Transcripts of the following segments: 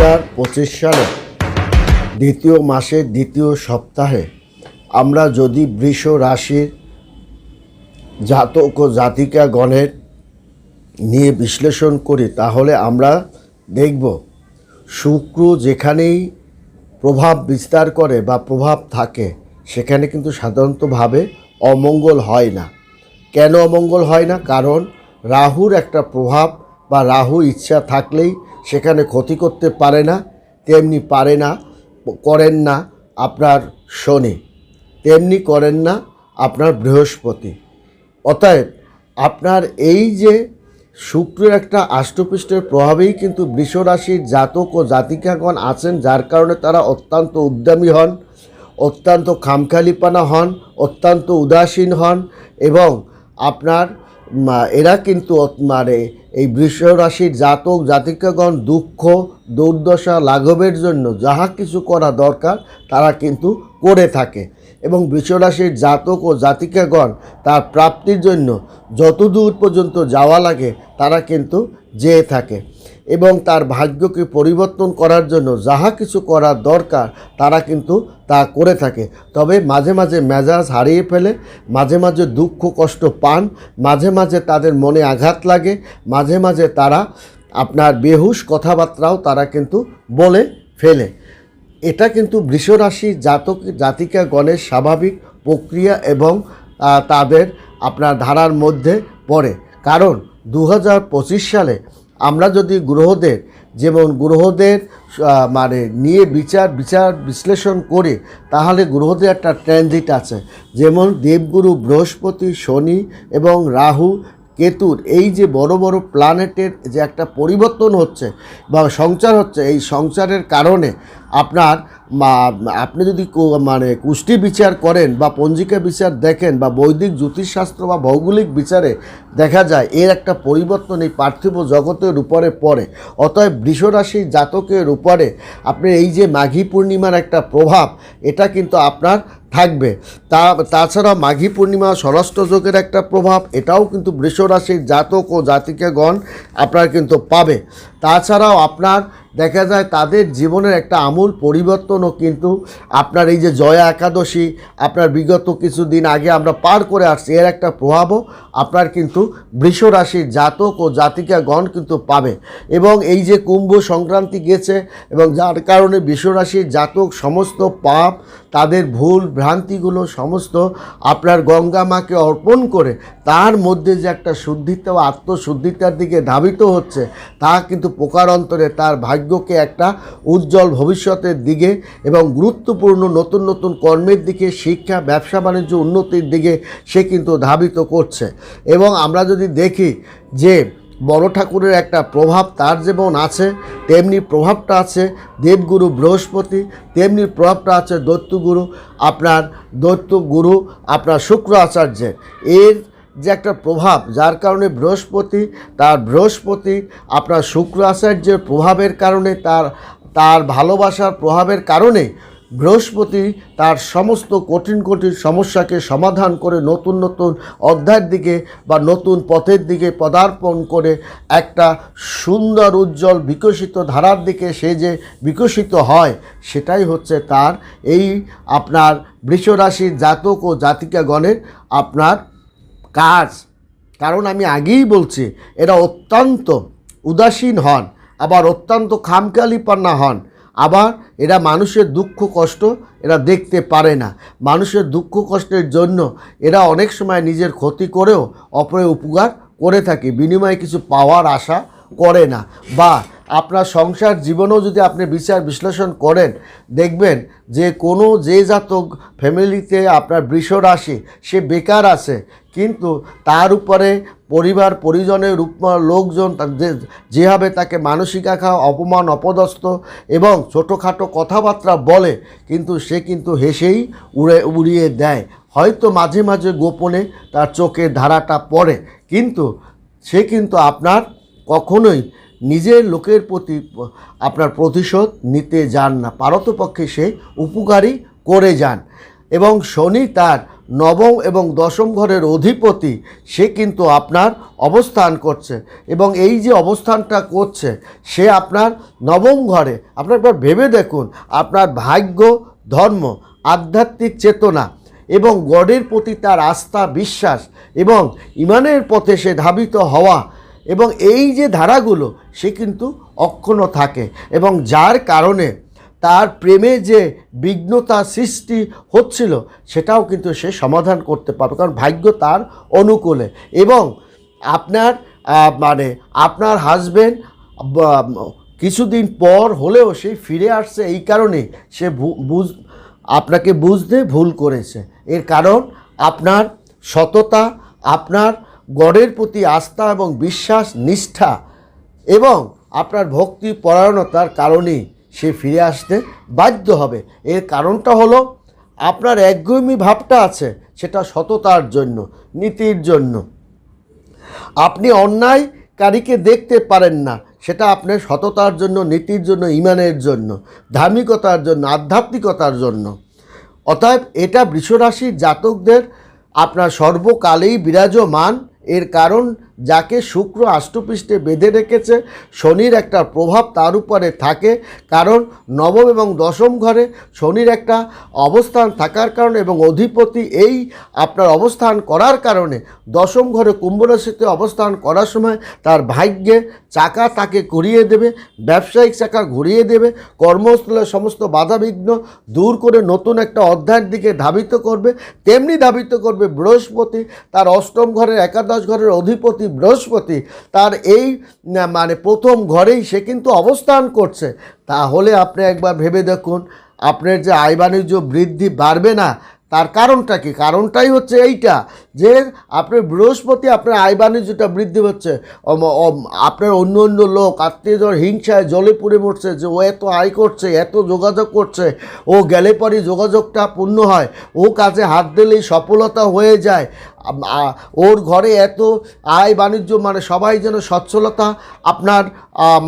হাজার পঁচিশ সালে দ্বিতীয় মাসের দ্বিতীয় সপ্তাহে আমরা যদি বৃষ রাশির জাতক ও জাতিকা গণের নিয়ে বিশ্লেষণ করি, তাহলে আমরা দেখব শুক্র যেখানেই প্রভাব বিস্তার করে বা প্রভাব থাকে, সেখানে কিন্তু সাধারণতভাবে অমঙ্গল হয় না। কেন অমঙ্গল হয় না? কারণ রাহুর একটা প্রভাব বা রাহু ইচ্ছা থাকলেই সেখানে ক্ষতি করতে পারে না, তেমনি পারে না, করেন না আপনার শনি, তেমনি করেন না আপনার বৃহস্পতি। অতএব আপনার এই যে শুক্রের একটা আষ্টপৃষ্ঠের প্রভাবেই কিন্তু বৃষরাশির জাতক ও জাতিকাগণ আছেন, যার কারণে তারা অত্যন্ত উদ্যমী হন, অত্যন্ত খামখালিপানা হন, অত্যন্ত উদাসীন হন এবং আপনার এরা কিন্তু মানে এই বৃষ রাশির জাতক, জাতিকাগণ দুঃখ, দুর্দশা লাঘবের জন্য যাহা কিছু করা দরকার তারা কিন্তু করে থাকে। এবং বৃষরাশির জাতক ও জাতিকাগণ তার প্রাপ্তির জন্য যতদূর পর্যন্ত যাওয়া লাগে তারা কিন্তু যেয়ে থাকে। এবং তার ভাগ্যকে পরিবর্তন করার জন্য যাহা কিছু করার দরকার, তারা কিন্তু তা করে থাকে। তবে মাঝে মাঝে মেজাজ হারিয়ে ফেলে, মাঝে মাঝে দুঃখ, কষ্ট পান, মাঝে মাঝে তাদের মনে আঘাত লাগে, মাঝে মাঝে তারা আপনার বেহুশ কথাবার্তাও তারা কিন্তু বলে ফেলে। এটা কিন্তু বৃষরাশি জাতক, জাতিকা গণের স্বাভাবিক প্রক্রিয়া এবং তাদের আপনার ধারার মধ্যে পড়ে। কারণ দু হাজার পঁচিশ সালে আমরা যদি গ্রহদের, যেমন গ্রহদের মানে নিয়ে বিচার বিচার বিশ্লেষণ করে, তাহলে গ্রহদের একটা ট্রানজিট আছে। যেমন দেবগুরু বৃহস্পতি, শনি এবং রাহু, কেতুর, এই যে বড় বড় প্ল্যানেটের যে একটা পরিবর্তন হচ্ছে বা সংসার হচ্ছে, এই সংসারের কারণে আপনার আপনি যদি মানে কুষ্টি বিচার করেন বা পঞ্জিকা বিচার দেখেন বা বৈদিক জ্যোতিষশাস্ত্র বা ভৌগোলিক বিচারে দেখা যায় এর একটা পরিবর্তন এই পার্থিব জগতের উপরে পড়ে। অতএব বৃষরাশির জাতকের উপরে আপনি এই যে মাঘী পূর্ণিমার একটা প্রভাব, এটা কিন্তু আপনার থাকবে। তা, তাছাড়া মাঘী পূর্ণিমা যোগের একটা প্রভাব, এটাও কিন্তু বৃষরাশির জাতক ও জাতিকাগণ আপনার কিন্তু পাবে। তাছাড়াও আপনার, দেখা যায় তাদের জীবনের একটা আমূল পরিবর্তনও কিন্তু আপনার এই যে জয়া একাদশী, আপনার বিগত কিছু দিন আগে আমরা পার করে আসছি, এর একটা প্রভাবও আপনার কিন্তু বৃষ রাশির জাতক ও জাতিকাগণ কিন্তু পাবে। এবং এই যে কুম্ভ সংক্রান্তি গেছে এবং যার কারণে বৃষ রাশির জাতক সমস্ত পাপ, তাদের ভুল ভ্রান্তিগুলো সমস্ত আপনার গঙ্গা মাকে অর্পণ করে তার মধ্যে যে একটা শুদ্ধিতা বা আত্মশুদ্ধিতার দিকে ধাবিত হচ্ছে, তা কিন্তু পোকার অন্তরে তার ভাগ্যকে একটা উজ্জ্বল ভবিষ্যতের দিকে এবং গুরুত্বপূর্ণ নতুন নতুন কর্মের দিকে, শিক্ষা, ব্যবসা, বাণিজ্য উন্নতির দিকে সে কিন্তু ধাবিত করছে। এবং আমরা যদি দেখি যে বড় ঠাকুরের একটা প্রভাব তার যেমন আছে, তেমনি প্রভাবটা আছে দেবগুরু বৃহস্পতি, তেমনি প্রভাবটা আছে দৈত্যগুরু আপনার দৈত্যগুরু আপনার শুক্র আচার্যের এর যে একটা প্রভাব, যার কারণে বৃহস্পতি, তার বৃহস্পতি, আপনার শুক্র আচার্যের প্রভাবের কারণে, তার তার ভালোবাসার প্রভাবের কারণে বৃহস্পতি তার সমস্ত কঠিন কঠিন সমস্যাকে সমাধান করে নতুন নতুন অধ্যায়ের দিকে বা নতুন পথের দিকে পদার্পণ করে একটা সুন্দর উজ্জ্বল বিকশিত ধারার দিকে সে যে বিকশিত হয়, সেটাই হচ্ছে তার এই আপনার বৃষরাশির জাতক ও জাতিকাগণের আপনার কাজ। কারণ আমি আগেই বলছি, এরা অত্যন্ত উদাসীন হন, আবার অত্যন্ত খামখেয়ালিপন্না হন। আবার এরা মানুষের দুঃখ, কষ্ট এরা দেখতে পারে না। মানুষের দুঃখ, কষ্টের জন্য এরা অনেক সময় নিজের ক্ষতি করেও অপরের উপকার করে থাকে, বিনিময়ে কিছু পাওয়ার আশা করে না। বা আপনার সংসার জীবনেও যদি আপনি বিচার বিশ্লেষণ করেন, দেখবেন যে কোনো যে জাতক ফ্যামিলিতে আপনার বৃষ রাশি সে বেকার আছে, কিন্তু তার উপরে পরিবার পরিজনের রূপ লোকজন যেভাবে তাকে মানসিক আঘাত, অপমান, অপদস্থ এবং ছোটোখাটো কথাবার্তা বলে, কিন্তু সে কিন্তু হেসেই উড়ে, উড়িয়ে দেয়। হয়তো মাঝে মাঝে গোপনে তার চোখের ধারাটা পড়ে, কিন্তু সে কিন্তু আপনার কখনোই নিজের লোকের প্রতি আপনার প্রতিশোধ নিতে যান না। পারতপক্ষে সে উপকারী করে যান। এবং শনি তার নবম এবং দশম ঘরের অধিপতি, সে কিন্তু আপনার অবস্থান করছে। এবং এই যে অবস্থানটা করছে, সে আপনার নবম ঘরে। আপনার একবার ভেবে দেখুন, আপনার ভাগ্য, ধর্ম, আধ্যাত্মিক চেতনা এবং গডের প্রতি তার আস্থা, বিশ্বাস এবং ইমানের পথে সে ধাবিত হওয়া এবং এই যে ধারাগুলো, সে কিন্তু অক্ষুণ্ণ থাকে এবং যার কারণে তার প্রেমে যে বিঘ্নতা সৃষ্টি হচ্ছিল, সেটাও কিন্তু সে সমাধান করতে পারবে। কারণ ভাগ্য তার অনুকূলে। এবং আপনার মানে আপনার হাজবেন্ড কিছুদিন পর হলেও সে ফিরে আসছে এই কারণে সে বুঝ, আপনাকে বুঝতে ভুল করেছে। এর কারণ আপনার সততা, আপনার গডের প্রতি আস্থা এবং বিশ্বাস, নিষ্ঠা এবং আপনার ভক্তি পরায়ণতার কারণেই সে ফিরে আসতে বাধ্য হবে। এর কারণটা হলো, আপনার একগুমি ভাবটা আছে, সেটা সততার জন্য, নীতির জন্য। আপনি অন্যায়কারীকে দেখতে পারেন না, সেটা আপনার সততার জন্য, নীতির জন্য, ইমানের জন্য, ধার্মিকতার জন্য, আধ্যাত্মিকতার জন্য। অতএব এটা বৃষরাশির জাতকদের আপনার সর্বকালেই বিরাজমান। এর কারণ যাকে শুক্র আষ্টপৃষ্ঠে বেঁধে রেখেছে, শনির একটা প্রভাব তার উপরে থাকে, কারণ নবম এবং দশম ঘরে শনির একটা অবস্থান থাকার কারণে এবং অধিপতি এই আপনার অবস্থান করার কারণে দশম ঘরে কুম্ভ রাশিতে অবস্থান করার সময় তার ভাগ্যে চাকা তাকে ঘুরিয়ে দেবে, ব্যবসায়িক চাকা ঘুরিয়ে দেবে কর্মস্থলের সমস্ত বাধাবিঘ্ন দূর করে নতুন একটা অধ্যায়ের দিকে ধাবিত করবে, তেমনি ধাবিত করবে বৃহস্পতি, তার অষ্টম ঘরের একাদশ ঘরের অধিপতি বৃহস্পতি, তার এই মানে প্রথম ঘরেই সে কিন্তু অবস্থান করছে। তাহলে আপনি একবার ভেবে দেখুন, আপনার যে আয় বাণিজ্য বৃদ্ধি বাড়বে না, তার কারণটা কি? কারণটাই হচ্ছে এইটা যে আপনার বৃহস্পতি আপনার আয় বাণিজ্যটা বৃদ্ধি হচ্ছে আপনার অন্য অন্য লোক, আত্মীয়জন হিংসায় জলে পুড়ে মরছে যে ও এত আয় করছে, এত যোগাযোগ করছে, ও গেলে পরই যোগাযোগটা পূর্ণ হয়, ও কাজে হাত দিলেই সফলতা হয়ে যায়। ওর ঘরে এত আয় বাণিজ্য মানে সবাই যেন সচ্ছলতা, আপনার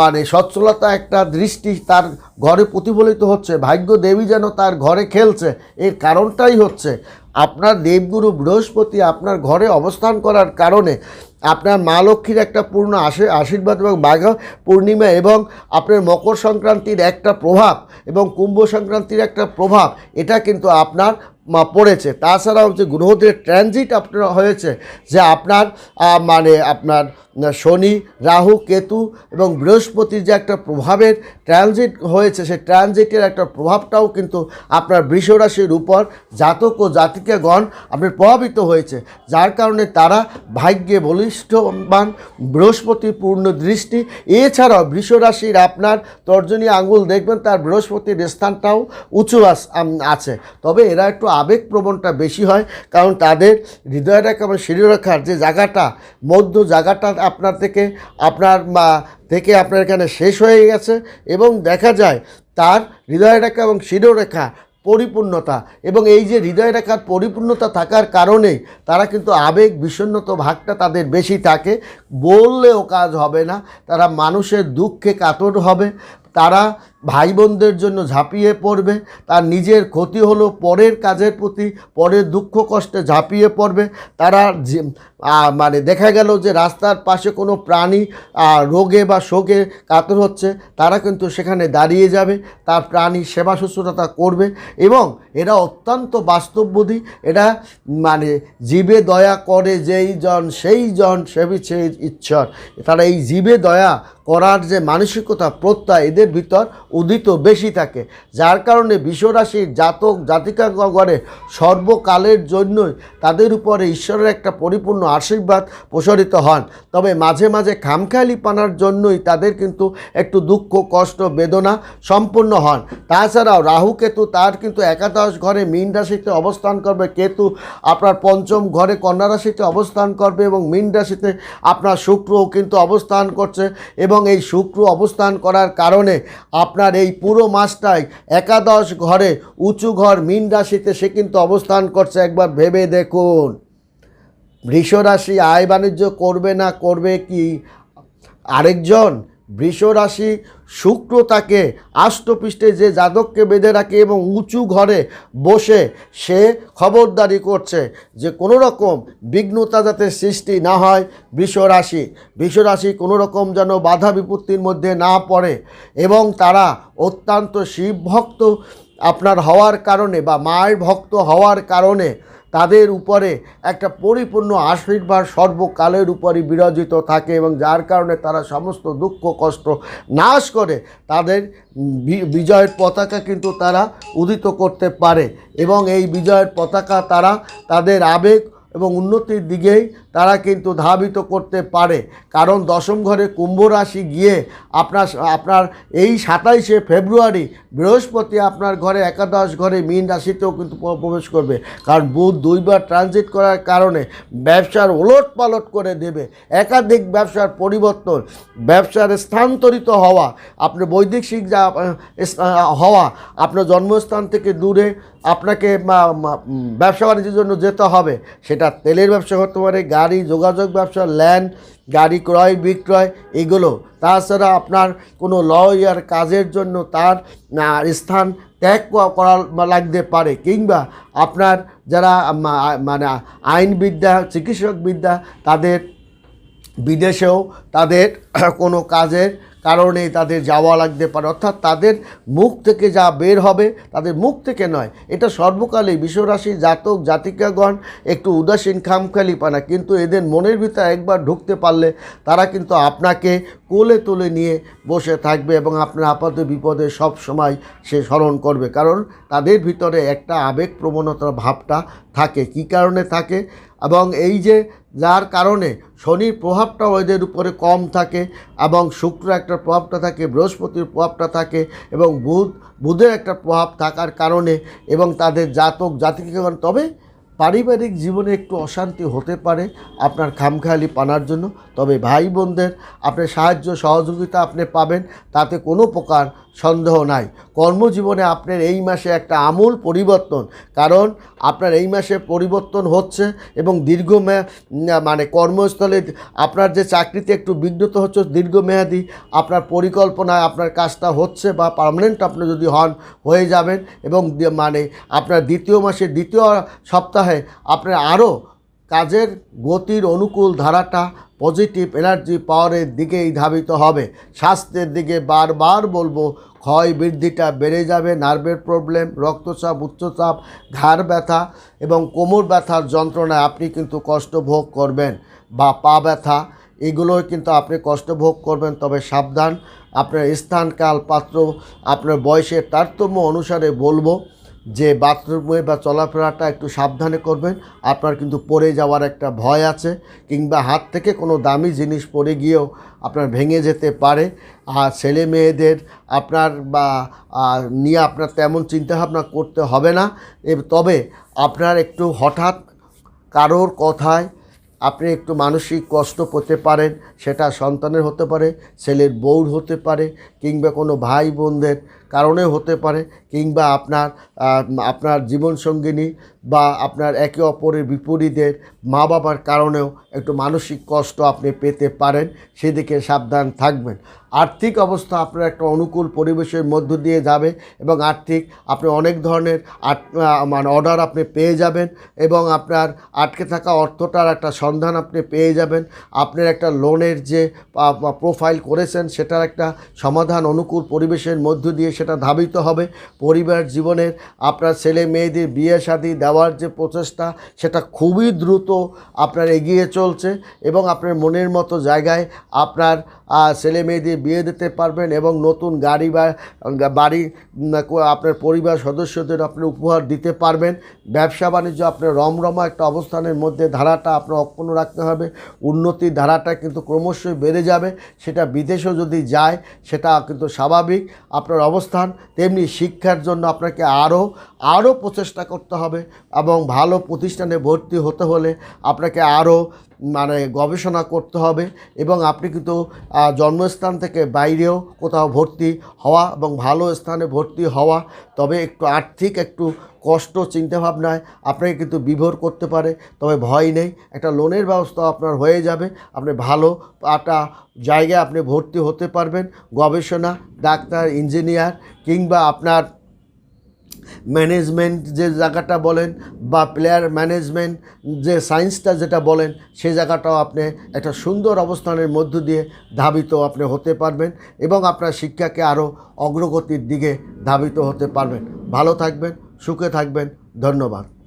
মানে সচ্ছলতা একটা দৃষ্টি তার ঘরে প্রতিফলিত হচ্ছে ভাগ্য দেবী যেন তার ঘরে খেলছে, এর কারণটাই হচ্ছে। আপনার দেবগুরু বৃহস্পতি আপনার ঘরে অবস্থান করার কারণে আপনার মা লক্ষ্মীর একটা পূর্ণ আশী আশীর্বাদ এবং বাঘ পূর্ণিমা এবং আপনার মকর সংক্রান্তির একটা প্রভাব এবং কুম্ভ সংক্রান্তির একটা প্রভাব, এটা কিন্তু আপনার পড়েছে, তাছাড়াও যে গ্রহদের ট্রানজিট আপনার হয়েছে, যে আপনার মানে আপনার শনি, রাহু, কেতু এবং বৃহস্পতির যে একটা প্রভাবের ট্রানজিট হয়েছে, সেই ট্রানজিটের একটা প্রভাবটাও কিন্তু আপনার বৃষরাশির উপর জাতক ও জাতিকাগণ আপনার প্রভাবিত হয়েছে। যার কারণে তারা ভাগ্যে বলিষ্ঠবান বৃহস্পতির পূর্ণ দৃষ্টি। এছাড়াও বৃষরাশির আপনার তর্জনী আঙ্গুল দেখবেন, তার বৃহস্পতির স্থানটাও উঁচু আছে। তবে এরা একটু আবেগপ্রবণটা বেশি হয়, কারণ তাদের হৃদয় রেখা বা শিরোরেখার যে জায়গাটা, মধ্য জায়গাটা আপনার থেকে, আপনার মা থেকে আপনার এখানে শেষ হয়ে গেছে এবং দেখা যায় তার হৃদয় রেখা এবং শিরোরেখা পরিপূর্ণতা এবং এই যে হৃদয় রেখার পরিপূর্ণতা থাকার কারণেই তারা কিন্তু আবেগ বিষণ্ণত ভাগটা তাদের বেশি থাকে। বললেও কাজ হবে না, তারা মানুষের দুঃখে কাতর হবে, তারা ভাই বোনদের জন্য ঝাঁপিয়ে পড়বে, তার নিজের ক্ষতি হলো পরের কাজের প্রতি, পরের দুঃখ কষ্টে ঝাঁপিয়ে পড়বে। তারা মানে দেখা গেল যে রাস্তার পাশে কোনো প্রাণী রোগে বা শোকে কাতর হচ্ছে, তারা কিন্তু সেখানে দাঁড়িয়ে যাবে, তার প্রাণী সেবা শুশ্রূষা করবে এবং এরা অত্যন্ত বাস্তববোধী, এরা মানে জীবে দয়া করে যেই জন, সেই জন সেবিছে ঈশ্বর। তারা এই জীবে দয়া করার যে মানসিকতা প্রত্যয়, এদের ভিতর উদিত বেশি থাকে। যার কারণে বিশ্বরাশির জাতক জাতিকাগণে সর্বকালের জন্যই তাদের উপরে ঈশ্বরের একটা পরিপূর্ণ আশীর্বাদ প্রসারিত হন। তবে মাঝে মাঝে খামখেয়ালি পানার জন্যই তাদের কিন্তু একটু দুঃখ, কষ্ট, বেদনা সম্পূর্ণ হন। তাছাড়াও রাহু কেতু তার কিন্তু একাদশ ঘরে মীন রাশিতে অবস্থান করবে। কেতু আপনার পঞ্চম ঘরে কন্যা রাশিতে অবস্থান করবে এবং মীন রাশিতে আপনার শুক্রও কিন্তু অবস্থান করছে এবং এই শুক্র অবস্থান করার কারণে আপনার এই পুরো মাসটায় একাদশ ঘরে উঁচু ঘর মীন রাশিতে সে কিন্তু অবস্থান করছে। একবার ভেবে দেখুন। বৃষ রাশি আয় বাণিজ্য করবে না, করবে কি আরেকজন? বৃষ রাশি শুক্র তাকে আষ্টপৃষ্ঠে যে জাতককে বেঁধে রাখে এবং উঁচু ঘরে বসে সে খবরদারি করছে যে কোনো রকম বিঘ্নতা যাতে সৃষ্টি না হয় বৃষ রাশি বৃষ রাশি কোনো রকম যেন বাধা বিপত্তির মধ্যে না পড়ে এবং তারা অত্যন্ত শিব ভক্ত আপনার হওয়ার কারণে বা মায়ের ভক্ত হওয়ার কারণে তাদের উপরে একটা পরিপূর্ণ আশীর্বাদ সর্বকালের উপরই বিরাজিত থাকে এবং যার কারণে তারা সমস্ত দুঃখ, কষ্ট নাশ করে তাদের বিজয়ের পতাকা কিন্তু তারা উদিত করতে পারে এবং এই বিজয়ের পতাকা তারা তাদের আবেগ এবং উন্নতির দিকেই তারা কিন্তু ধাবিত করতে পারে। কারণ দশম ঘরে কুম্ভ রাশি গিয়ে আপনার আপনার এই সাতাইশে ফেব্রুয়ারি বৃহস্পতি আপনার ঘরে একাদশ ঘরে মীন রাশিতেও কিন্তু প্রবেশ করবে। কারণ বুধ দুইবার ট্রানজিট করার কারণে ব্যবসার ওলট পালট করে দেবে। একাধিক ব্যবসার পরিবর্তন ব্যবসার স্থানান্তরিত হওয়া আহ, স- আহ, হওয়া আপনার জন্মস্থান থেকে দূরে আপনাকে ব্যবসা বাণিজ্যের জন্য যেতে হবে সেটা তেলের ব্যবসা হতে পারে, গাড়ি, যোগাযোগ ব্যবসা ল্যান্ড গাড়ি ক্রয়, বিক্রয়, এগুলো। তাছাড়া আপনার কোনো লয়ার কাজের জন্য তার স্থান ত্যাগ করা লাগতে পারে। কিংবা আপনার যারা মানে আইনবিদ্যা চিকিৎসক বিদ্যা তাদের বিদেশেও তাদের কোনো কাজের কারণে তাদের যাওয়া লাগতে পারে। অর্থাৎ তাদের মুখ থেকে যা বের হবে, তাদের মুখ থেকে নয়, এটা সর্বকালেই বিশ্বরাশি জাতক, জাতিকাগণ একটু উদাসীন খামখালি পানা কিন্তু এদের মনের ভিতরে একবার ঢুকতে পারলে তারা কিন্তু আপনাকে কোলে তুলে নিয়ে বসে থাকবে এবং আপনার আপাত বিপদে সব সময় সে স্মরণ করবে। কারণ তাদের ভিতরে একটা আবেগ প্রবণতার ভাবটা থাকে। কি কারণে থাকে? এবং এই যে যার কারণে শনির প্রভাবটাও ওদের উপরে কম থাকে এবং শুক্র একটা প্রভাবটা থাকে, বৃহস্পতির প্রভাবটা থাকে এবং বুধ, বুধের একটা প্রভাব থাকার কারণে এবং তাদের জাতক জাতিকাগণ, তবে পারিবারিক জীবনে একটু অশান্তি হতে পারে আপনার খামখেয়ালি পানার জন্য। তবে ভাই বোনদের আপনি সাহায্য, সহযোগিতা আপনি পাবেন, তাতে কোনো প্রকার সন্দেহ নাই। কর্মজীবনে আপনার এই মাসে একটা আমূল পরিবর্তন, কারণ আপনার এই মাসে পরিবর্তন হচ্ছে এবং দীর্ঘমে মানে কর্মস্থলে আপনার যে চাকরিতে একটু বিঘ্নত হচ্ছে, দীর্ঘমেয়াদী আপনার পরিকল্পনায় আপনার কাজটা হচ্ছে বা পার্মানেন্ট আপনি যদি হন, হয়ে যাবেন এবং মানে আপনার দ্বিতীয় মাসে দ্বিতীয় সপ্তাহে আপনার আরও কাজের গতির অনুকূল ধারাটা পজিটিভ এনার্জি পাওয়ারের দিকেই ধাবিত হবে। স্বাস্থ্যের দিকে বারবার বলব, ক্ষয় বৃদ্ধিটা বেড়ে যাবে নার্ভের প্রবলেম রক্তচাপ, উচ্চচাপ, ঘাড় ব্যথা এবং কোমর ব্যথার যন্ত্রণায় আপনি কিন্তু কষ্ট ভোগ করবেন বা পা ব্যথা, এগুলোই কিন্তু আপনি কষ্ট ভোগ করবেন। তবে সাবধান, আপনার স্থান কাল পাত্র, আপনার বয়সের তারতম্য অনুসারে বলব যে বাথরুমে বা চলাফেরাটা একটু সাবধানে করবেন। আপনার কিন্তু পড়ে যাওয়ার একটা ভয় আছে কিংবা হাত থেকে কোনো দামি জিনিস পড়ে গিয়েও আপনার ভেঙে যেতে পারে। আর ছেলে মেয়েদের আপনার বা নিয়ে আপনার তেমন চিন্তাভাবনা করতে হবে না। তবে আপনার একটু হঠাৎ কারোর কথায় আপনি একটু মানসিক কষ্ট পেতে পারেন, সেটা সন্তানের হতে পারে, ছেলের বউর হতে পারে কিংবা কোনো ভাই বোনদের কারণে হতে পারে কিংবা আপনার আপনার জীবনসঙ্গিনী বা আপনার একে অপরের বিপরীতের মা বাবার কারণেও একটু মানসিক কষ্ট আপনি পেতে পারেন, সেদিকে সাবধান থাকবেন। আর্থিক অবস্থা আপনার একটা অনুকূল পরিবেশের মধ্য দিয়ে যাবে এবং আর্থিক, আপনি অনেক ধরনের মানে অর্ডার আপনি পেয়ে যাবেন এবং আপনার আটকে থাকা অর্থটার একটা সন্ধান আপনি পেয়ে যাবেন। আপনার একটা লোনের যে প্রোফাইল করেছেন, সেটার একটা সমাধান অনুকূল পরিবেশের মধ্য দিয়ে সেটা ধাবিত হবে। পরিবার জীবনের আপনার ছেলে মেয়েদের বিয়ে শাদী দেওয়ার যে প্রচেষ্টা, সেটা খুবই দ্রুত আপনার এগিয়ে চলছে এবং আপনার মনের মতো জায়গায় আপনার ছেলে মেয়েদের বিয়ে দিতে পারবেন এবং নতুন গাড়ি বা বাড়ি আপনার পরিবার সদস্যদের আপনি উপহার দিতে পারবেন। ব্যবসা বাণিজ্য আপনার রমরমা একটা অবস্থানের মধ্যে ধারাটা আপনার অক্ষুণ্ণ রাখতে হবে। উন্নতির ধারাটা কিন্তু ক্রমশই বেড়ে যাবে। সেটা বিদেশেও যদি যায়, সেটা কিন্তু স্বাভাবিক আপনার অবস্থান। তেমনি শিক্ষার জন্য আপনাকে আরও আরও প্রচেষ্টা করতে হবে এবং ভালো প্রতিষ্ঠানে ভর্তি হতে হলে আপনাকে আরও মানে গবেষণা করতে হবে এবং আপনি কিন্তু জন্মস্থান থেকে বাইরেও কোথাও ভর্তি হওয়া এবং ভালো স্থানে ভর্তি হওয়া, তবে একটু আর্থিক একটু কষ্ট, চিন্তাভাবনায় আপনাকে কিন্তু বিভোর করতে পারে, তবে ভয় নেই। একটা লোনের ব্যবস্থা আপনার হয়ে যাবে, আপনি ভালো একটা জায়গায় আপনি ভর্তি হতে পারবেন। গবেষণা, ডাক্তার, ইঞ্জিনিয়ার কিংবা আপনার ম্যানেজমেন্ট যে জায়গাটা বলেন বা প্লেয়ার ম্যানেজমেন্ট যে সায়েন্সটা যেটা বলেন সে জায়গাটাও আপনি একটা সুন্দর অবস্থানের মধ্য দিয়ে ধাবিত আপনি হতে পারবেন এবং আপনার শিক্ষাকে আরও অগ্রগতির দিকে ধাবিত হতে পারবেন। ভালো থাকবেন, সুখে থাকবেন, ধন্যবাদ।